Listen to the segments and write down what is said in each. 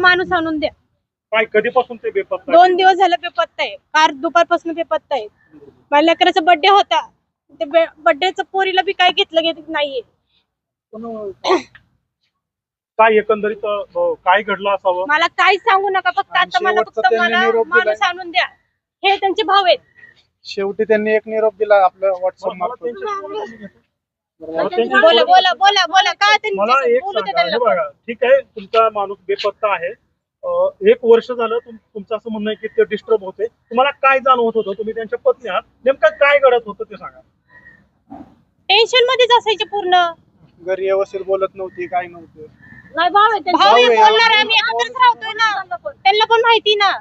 माणूस आणून द्या. काय कधीपासून ते बेपत्ता दोन दिवस झालं बेपत्ता आहे. कार दुपारपासून बेपत्ता आहे. माझ्या लेकराचा बर्थडे होता. ते बर्थडेचं पोरीला बी काय घेतलं घेत नाहीये. पण, काय एकंदरीत अं, काय घडलं असावं? मला काहीच सांगू नका. फक्त आणि आता मला शेवटचं फक्त त्यांनी मला निरोप दिलाय. माणूस आणून द्या. हे त्यांचे भाऊ आहेत. शेवटी त्यांनी एक निरोप दिला आपल्या व्हॉट्सअप मला मार्फत. त्यांच्याशी. मला त्यांच्याशी बोला बोलायचं बोला. बोला बोला काय त्यांनी मला जसं एक बोलू दे सांगा हे त्यांना बघा ठीक आहे तुमचा माणूस बेपत्ता आहे. अं, एक वर्ष झालं तुम- तुमचं असं म्हणणं आहे की ते डिस्टर्ब होते. तुम्हाला काय जाणवत होतं? तुम्ही त्यांच्या पत्नी आहात. नेमकं काय घडत होतं ते सांगा. टेन्शन मध्येच असायचे पूर्ण. घरी व्यवस्थित बोलत नव्हती काय नव्हतं. नाही आहे. भाऊ आहे, आम्ही राहतोय ना. त्यांना पण माहिती ना.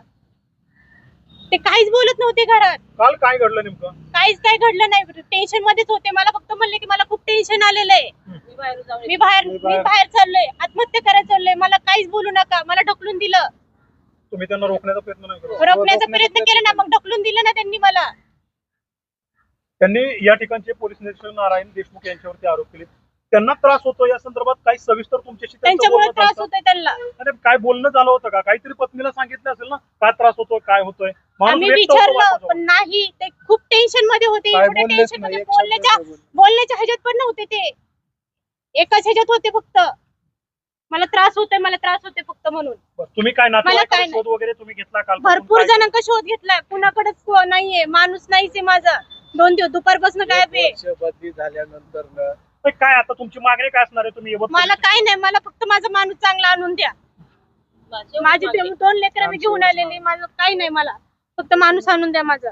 ते काहीच बोलत नव्हते घरात. काल काय घडलं नेमकं? काहीच काय घडलं नाही. टेन्शन मध्येच होते. मला फक्त म्हणले की मला खूप टेन्शन आलेलं आहे मी बाहेर मी मी बाहेर- चाललोय. आत्महत्या करायला चाललोय. मला काहीच बोलू नका. मला ढकलून दिलं. तुम्ही त्यांना रोखण्याचा प्रयत्न नाही रोखण्याचा प्रयत्न केला ना मग ढकलून दिलं ना त्यांनी मला. त्यांनी या ठिकाणचे पोलीस निरीक्षक नारायण देशमुख यांच्यावरती आरोप केले. त्यांना त्रास होतो या संदर्भात काही सविस्तर तुमच्याशी त्यांचं त्यांच्यामुळे त्रास? होतोय त्यांना. अरे काय बोलणं झालं होतं का? काहीतरी पत्नीला सांगितलं असेल ना? काय त्रास होतोय? काय होतोय? आम्ही विचारलं. पण नाही ते खूप टेन्शनमध्ये होते एवढे टेन्शनमध्ये बोलण्याच्या. बोलण्याच्या ह्याच्यात पण नव्हते ते. एकाच ह्याच्यात होते फक्त. मला त्रास होतोय मला त्रास होते फक्त म्हणून. तुम्ही काय मला काय नाही. शोध वगैरे तुम्ही घेतला काल भरपूर जणांका शोध घेतलाय कुणाकडेच को- नाहीये माणूस नाहीच आहे माझा. दोन दिवस दुपारपासून काय बदली झाल्यानंतर काय आता तुमची मागणी काय असणार आहे तुम्ही? मला काय नाही मला फक्त माझा माणूस चांगला आणून द्या. माझे ते दोन लेकर मी घेऊन आलेले माझं काही नाही मला. फक्त माणूस आणून द्या माझा.